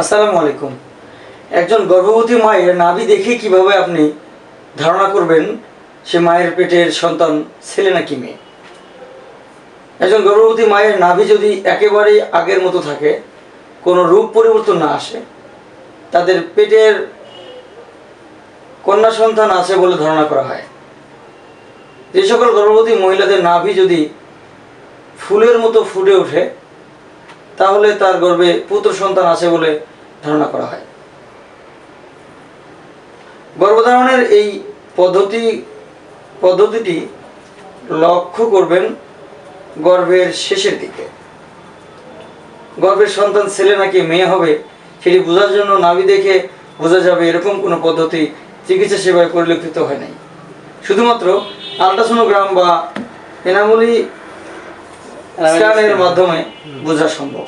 আসসালামু আলাইকুম। একজন গর্ভবতী মায়ের নাভি দেখে কীভাবে আপনি ধারণা করবেন সে মায়ের পেটের সন্তান ছেলে নাকি মেয়ে? একজন গর্ভবতী মায়ের নাভি যদি একেবারেই আগের মতো থাকে, কোনো রূপ পরিবর্তন না আসে, তাদের পেটের কন্যা সন্তান আছে বলে ধারণা করা হয়। যে সকল গর্ভবতী মহিলাদের নাভি যদি ফুলের মতো ফুটে ওঠে, তাহলে তার গর্ভে পুত্র সন্তান আছে বলে ধারণা করা হয়। গর্ভধারণের এই পদ্ধতি, পদ্ধতিটি লক্ষ্য করবেন গর্ভের শেষের দিকে। গর্ভের সন্তান ছেলে নাকি মেয়ে হবে, সেটি বোঝার জন্য নাভি দেখে বোঝা যাবে এরকম কোনো পদ্ধতি চিকিৎসা সেবায় পরিলক্ষিত হয় নাই। শুধুমাত্র আলট্রাসোনোগ্রাম বা এনামুলি স্ক্যানের মাধ্যমে বোঝা সম্ভব।